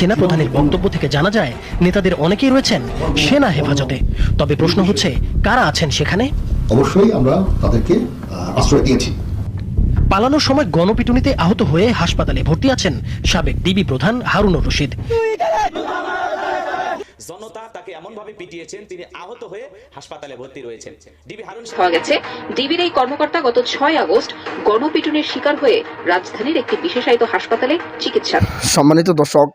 সেনাপ্রধানের বক্তব্য থেকে জানা যায় নেতাদের অনেকেই রয়েছেন সেনা হেফাজতে। তবে প্রশ্ন হচ্ছে কারা আছেন সেখানে? অবশ্যই আমরা তাদেরকে আশ্রয় দিয়েছি। পালানোর সময় গণপিটুনিতে আহত হয়ে হাসপাতালে ভর্তি আছেন সাবেক ডিবি প্রধান হারুনুর রশিদ। জনতা তাকে এমন ভাবে পিটিয়েছেন তিনি আহত হয়ে হাসপাতালে ভর্তি রয়েছেন। ডিবি হারুন পাওয়া গেছে ডিবির এই কর্মকর্তা গত ছয় আগস্ট গণপিটুনির শিকার হয়ে রাজধানীর একটি বিশেষায়িত হাসপাতালে চিকিৎসা সম্মানিত দর্শক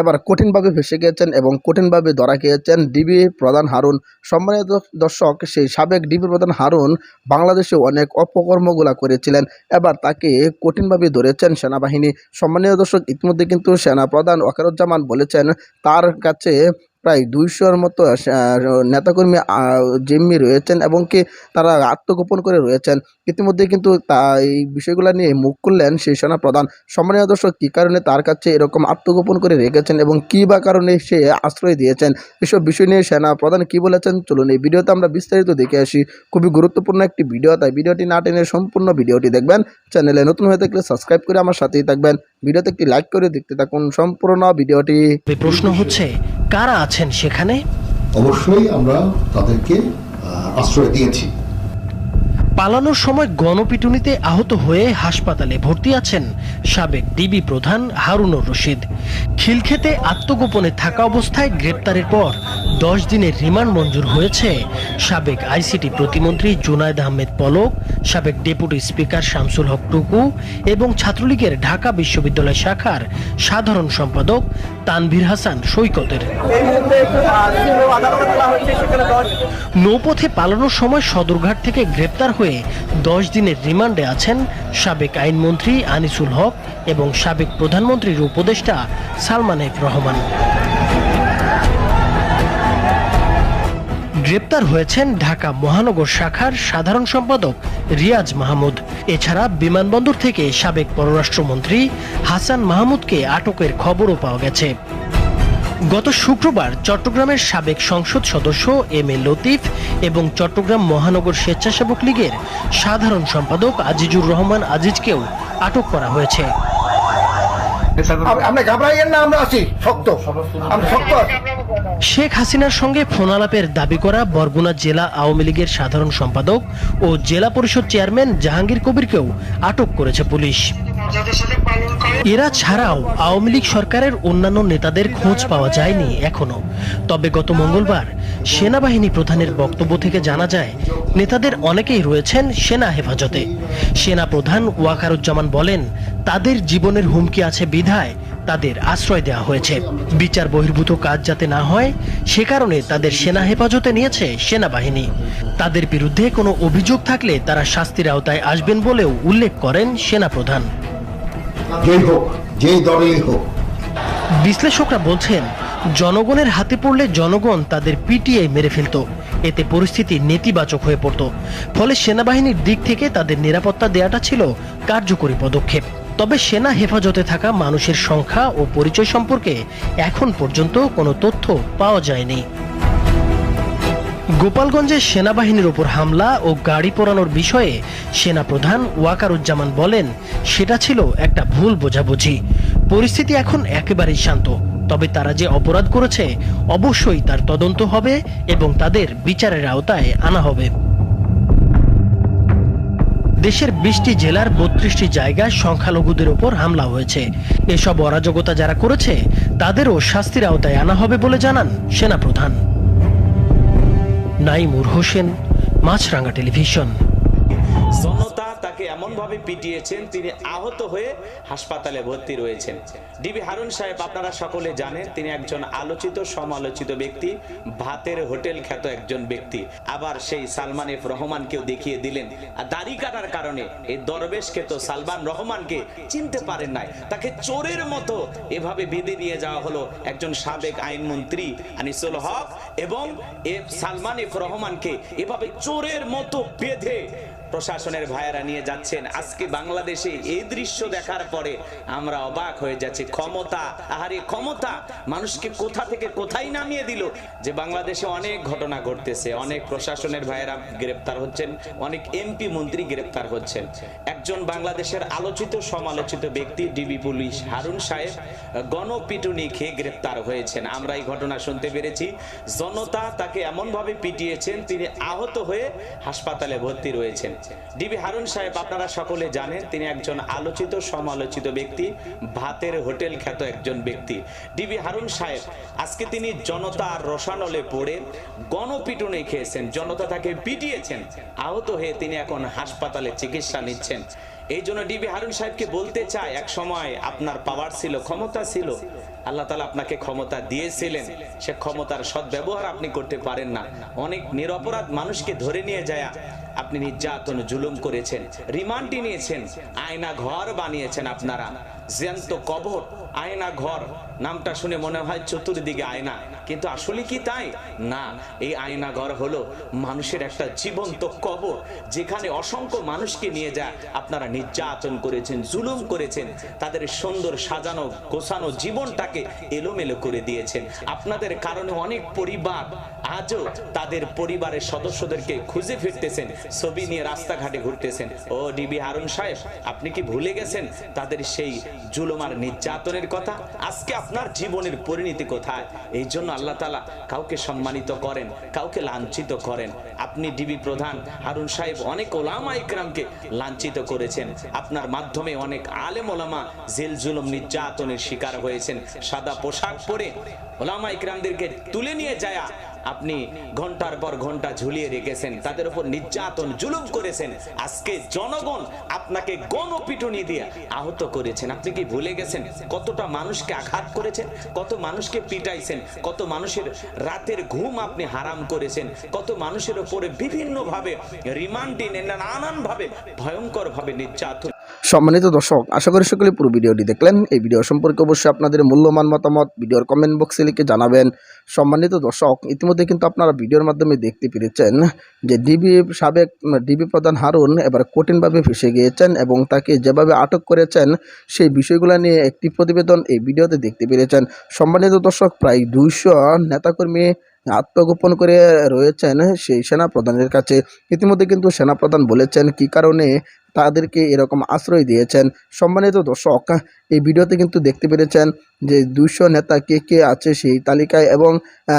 এবার কঠিনভাবে ফেসে গিয়েছেন এবং কঠিনভাবে ধরা খেয়েছেন ডিবি প্রধান হারুন। সম্মানিত দর্শক সেই সাবেক ডিবি প্রধান হারুন বাংলাদেশে অনেক অপকর্মগুলা করেছিলেন। এবার তাকে কঠিনভাবে ধরেছেন সেনাবাহিনী। সম্মানীয় দর্শক ইতিমধ্যে কিন্তু সেনা প্রধান ওয়াকারুজ্জামান বলেছেন তার কাছে প্রায় দুইশোর মতো নেতাকর্মী জিম্মি রয়েছেন এবং কি তারা আত্মগোপন করে রয়েছেন। ইতিমধ্যে কিন্তু তা, এই বিষয়গুলো নিয়ে মুখ খুললেন সেই সেনা প্রধান। সম্মানীয় দর্শক, কী কারণে তার কাছে এরকম আত্মগোপন করে রেখেছেন এবং কী বা কারণে সে আশ্রয় দিয়েছেন? এসব বিষয় নিয়ে সেনা প্রধান কী বলেছেন চলুন এই ভিডিওতে আমরা বিস্তারিত দেখে আসি। খুবই গুরুত্বপূর্ণ একটি ভিডিও, তাই ভিডিওটি না টেনে সম্পূর্ণ ভিডিওটি দেখবেন। চ্যানেলে নতুন হয়ে থাকলে সাবস্ক্রাইব করে আমার সাথেই থাকবেন। ভিডিওতে একটি লাইক করে দেখতে থাকুন। সম্পূর্ণ ভিডিওটি প্রশ্ন হচ্ছে কারা আছেন সেখানে? অবশ্যই আমরা তাদেরকে আশ্রয় দিয়েছি। পালানোর সময় গণপিটুনিতে আহত হয়ে হাসপাতালে ভর্তি আছেন সাবেক ডিবি প্রধান হারুনুর রশিদ। খিলক্ষেতে আত্মগোপনে থাকা অবস্থায় গ্রেপ্তারের পর দশ দিনের রিমান্ড মঞ্জুর হয়েছে। সাবেক আইসিটি প্রতিমন্ত্রী জুনায়দ আহমেদ পলক সাবেক ডেপুটি স্পিকার শামসুল হক টুকু এবং ছাত্রলীগের ঢাকা বিশ্ববিদ্যালয় শাখার সাধারণ সম্পাদক তানভীর হাসান সৈকতের। নৌপথে পালানোর সময় সদরঘাট থেকে গ্রেপ্তার হয়ে দশ দিনের রিমান্ডে আছেন সাবেক আইনমন্ত্রী আনিসুল হক এবং সাবেক প্রধানমন্ত্রীর উপদেষ্টা সালমান এফ রহমান। গ্রেপ্তার হয়েছেন ঢাকা মহানগর শাখার সাধারণ সম্পাদক রিয়াজ মাহমুদ। এছাড়া বিমানবন্দর থেকে সাবেক পররাষ্ট্রমন্ত্রী হাসান মাহমুদকে আটকের খবরও পাওয়া গেছে। গত শুক্রবার চট্টগ্রামের সাবেক সংসদ সদস্য এম এ লতিফ এবং চট্টগ্রাম মহানগর স্বেচ্ছাসেবক লীগের সাধারণ সম্পাদক আজিজুর রহমান আজিজকেও আটক করা হয়েছে। আপনি ঘাবড়াইয়েন না আমরা আছি শক্ত। আমি শক্ত আছি। শেখ হাসিনার সঙ্গে ফোনালাপের দাবি করা বরগুনা জেলা আওয়ামী লীগের সাধারণ সম্পাদক ও জেলা পরিষদ চেয়ারম্যান জাহাঙ্গীর কবিরকেও আটক করেছে পুলিশ। এরা ছাড়াও আওয়ামী লীগ সরকারের অন্যান্য নেতাদের খোঁজ পাওয়া যায়নি এখনও। তবে গত মঙ্গলবার সেনাবাহিনী প্রধানের বক্তব্য থেকে জানা যায়, নেতাদের অনেকেই রয়েছেন সেনা হেফাজতে। সেনা প্রধান ওয়াকারুজ্জামান বলেন, তাদের জীবনের হুমকি আছে বিধায় তাদের আশ্রয় দেওয়া হয়েছে। বিচার বহির্ভূত কাজ যাতে না হয় সে কারণে তাদের সেনা হেফাজতে নিয়েছে সেনাবাহিনী। তাদের বিরুদ্ধে কোনো অভিযোগ থাকলে তারা শাস্তির আওতায় আসবেন বলেও উল্লেখ করেন সেনা প্রধান যেই হোক যেই দলেই হোক। বিশ্লেষকরা বলছেন জনগণের হাতে পড়লে জনগণ তাদের পিটিয়ে মেরে ফেলত। এতে পরিস্থিতি নেতিবাচক হয়ে পড়ত। ফলে সেনাবাহিনীর দিক থেকে তাদের নিরাপত্তা দেয়াটা ছিল কার্যকরী পদক্ষেপ। তবে সেনা হেফাজতে থাকা মানুষের সংখ্যা ও পরিচয় সম্পর্কে এখন পর্যন্ত কোনো তথ্য পাওয়া যায়নি। গোপালগঞ্জে সেনাবাহিনীর উপর হামলা ও গাড়ি পোড়ানোর বিষয়ে সেনাপ্রধান ওয়াকারুজ্জামান বলেন, সেটা ছিল একটা ভুল বোঝাবুঝি। পরিস্থিতি এখন একেবারেই শান্ত। তবে তারা যে অপরাধ করেছে, অবশ্যই তার তদন্ত হবে এবং তাদের বিচারের আওতায় আনা হবে। দেশের বিশটি জেলার বত্রিশটি জায়গায় সংখ্যালঘুদের ওপর হামলা হয়েছে। এসব অরাজকতা যারা করেছে, তাদেরও শাস্তির আওতায় আনা হবে বলে জানান সেনাপ্রধান। নাইমুর হোসেন, মাছরাঙ্গা টেলিভিশন। জনতা তাকে এমন ভাবে পিটিয়েছেন, তিনি আহত হয়ে হাসপাতালে ভর্তি রয়েছেন। ডিবি হারুন সাহেব, আপনারা সকলে জানেন, তিনি একজন আলোচিত, সমালোচিত ব্যক্তি, ভাতের হোটেল খ্যাত একজন ব্যক্তি। আবার সেই সালমান এফ রহমানকেও দেখিয়ে দিলেন, আর দাড়ি কাটার কারণে এই দরবেশ খ্যাত সালমান রহমানকে চিনতে পারেন নাই। তাকে চোরের মতো এভাবে বেঁধে নিয়ে যাওয়া হলো একজন সাবেক আইনমন্ত্রী আনিসুল হক এবং এ সালমান এফ রহমানকে এভাবে চোরের মতো বেঁধে প্রশাসনের ভাইয়েরা নিয়ে যাচ্ছেন। আজকে বাংলাদেশে এই দৃশ্য দেখার পরে আমরা অবাক হয়ে যাচ্ছি। ক্ষমতা, আহারে ক্ষমতা, মানুষকে কোথা থেকে কোথায় নামিয়ে দিল? যে বাংলাদেশে অনেক ঘটনা ঘটতেছে, অনেক প্রশাসনের ভাইয়েরা গ্রেপ্তার হচ্ছেন, অনেক এমপি মন্ত্রী গ্রেপ্তার হচ্ছেন। একজন বাংলাদেশের আলোচিত, সমালোচিত ব্যক্তি, ডিবি পুলিশ হারুন সাহেব, গণপিটুনি খেয়ে গ্রেপ্তার হয়েছেন। আমরা এই ঘটনা শুনতে পেরেছি। জনতা তাকে এমনভাবে পিটিয়েছেন, তিনি আহত হয়ে হাসপাতালে ভর্তি রয়েছেন। ডিবি হারুন সাহেব, আপনারা সকলে জানেন, তিনি একজন আলোচিত, সমালোচিত ব্যক্তি, ভাতের হোটেল খ্যাত একজন ব্যক্তি। ডিবি হারুন সাহেব, আজকে তিনি জনতা আর রসানলে পড়ে গণপিটুনি খেয়েছেন, জনতা তাকে পিটিয়েছেন, আহত হয়ে তিনি এখন হাসপাতালে চিকিৎসা নিচ্ছেন। এই জন্য ডিবি হারুন সাহেবকে বলতে চাই, এক সময় আপনার পাওয়ার ছিল, ক্ষমতা ছিল, আল্লাহ তালা আপনাকে ক্ষমতা দিয়েছিলেন, সে ক্ষমতার সদ্ব্যবহার আপনি করতে পারেন না। অনেক নিরপরাধ মানুষকে ধরে নিয়ে যায় আপনি নির্যাতন জুলুম করেছেন। রিমান্ডটি নিয়েছেন। আয়না ঘর বানিয়েছেন আপনারা। জ্যান্ত কবর। আয়না ঘর, নামটা শুনে মনে হয় চতুর্দিকে আয়না। কিন্তু আসলে কি তাই? না, এই আয়না ঘর হলো মানুষের একটা জীবন্ত কবর, যেখানে অসংখ্য মানুষকে নিয়ে যায়। আপনারা নির্যাতন করেছেন, জুলুম করেছেন, তাদের সুন্দর সাজানো, গোছানো জীবনটাকে এলোমেলো করে দিয়েছেন। আপনাদের কারণে অনেক পরিবার আজও তাদের পরিবারের সদস্যদেরকে খুঁজে ফিরতেছেন, ছবি নিয়ে রাস্তাঘাটে ঘুরতেছেন। ও ডিবি হারুন সাহেব, আপনি কি ভুলে গেছেন? তাদের সেই জুলুমার নির্যাতনের কথা, আজকে আপনার জীবনের পরিণতি কোথায়? এই জন্য আল্লাহ তালা কাউকে সম্মানিত করেন, কাউকে লাঞ্ছিত করেন। আপনি ডিবি প্রধান, হারুন সাহেব অনেক ওলামা ইকরামকে লাঞ্ছিত করেছেন। আপনার মাধ্যমে অনেক আলেম ওলামা জেল জুলুম নির্যাতনের শিকার হয়েছেন। সাদা পোশাক পরে ওলামা ইকরামদেরকে তুলে নিয়ে যায় আপনি ঘণ্টার পর ঘণ্টা ঝুলিয়ে রেখেছেন, তাদের উপর নির্যাতন, জুলুম করেছেন। আজকে জনগণ আপনাকে গণপিটুনি দিয়ে আহত করেছেন। আপনি কি ভুলে গেছেন কতটা মানুষকে আঘাত করেছেন? কত মানুষকে পিটাইছেন? কত মানুষের রাতের ঘুম আপনি হারাম করেছেন? কত মানুষের উপরে বিভিন্ন ভাবে রিমান্ডে নানান ভাবে ভয়ঙ্কর ভাবে নির্যাতন সম্মানিত দর্শক, আশা করি সকলে পুরো ভিডিওটি দেখলেন। এই ভিডিও সম্পর্কে অবশ্যই আপনাদের মূল্যবান মতামত ভিডিওর কমেন্ট বক্সে লিখে জানাবেন। সম্মানিত দর্শক, ইতিমধ্যে কিন্তু আপনারা ভিডিওর মাধ্যমে দেখতে পেরেছেন যে ডিবি সাবেক ডিবি প্রধান হারুন এবার কঠিনভাবে ফেসে গিয়েছেন এবং তাকে যেভাবে আটক করেছেন, সেই বিষয়গুলো নিয়ে একটি প্রতিবেদন এই ভিডিওতে দেখতে পেরেছেন। সম্মানিত দর্শক, প্রায় দুইশো নেতাকর্মী আত্মগোপন করে রয়েছেন সেই সেনা প্রধানের কাছে। ইতিমধ্যে কিন্তু সেনা প্রধান বলেছেন, কি কারণে তাদেরকে এরকম আশ্রয় দিয়েছেন। সম্মানিত দর্শক, এই ভিডিওতে কিন্তু দেখতে পেরেছেন যে দুইশো নেতা কে কে আছে সেই তালিকায় এবং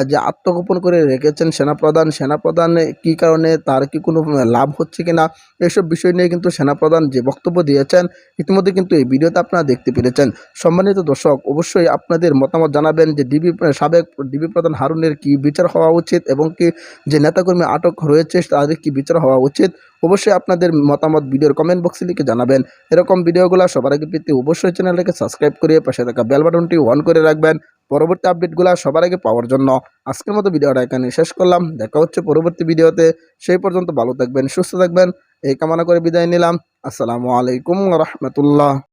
যে আত্মগোপন করে রেখেছেন সেনাপ্রধান সেনাপ্রধান কি কারণে, তার কি কোনো লাভ হচ্ছে কিনা, এসব বিষয় নিয়ে কিন্তু সেনাপ্রধান যে বক্তব্য দিয়েছেন, ইতিমধ্যে কিন্তু এই ভিডিওতে আপনারা দেখতে পেরেছেন। সম্মানিত দর্শক, অবশ্যই আপনাদের মতামত জানাবেন যে ডিবি সাবেক ডিবি প্রধান হারুনের কি বিচার হওয়া উচিত এবং কি যে নেতাকর্মী আটক রয়েছে তাদের কি বিচার হওয়া উচিত অবশ্যই আপনাদের মতামত ভিডিওর কমেন্ট বক্সে লিখে জানাবেন। এরকম ভিডিওগুলো সবার আগে পেতে অবশ্যই চ্যানেলটাকে সাবস্ক্রাইব করে পাশে থাকা বেল বাটনটি অন করে রাখবেন। পরবর্তী আপডেটগুলো সবার আগে পাওয়ার জন্য। আজকের মতো ভিডিওটা এখানে শেষ করলাম। দেখা হচ্ছে পরবর্তী ভিডিওতে। সেই পর্যন্ত ভালো থাকবেন, সুস্থ থাকবেন। এই কামনা করে বিদায় নিলাম। আসসালামু আলাইকুম রহমতুল্লাহ।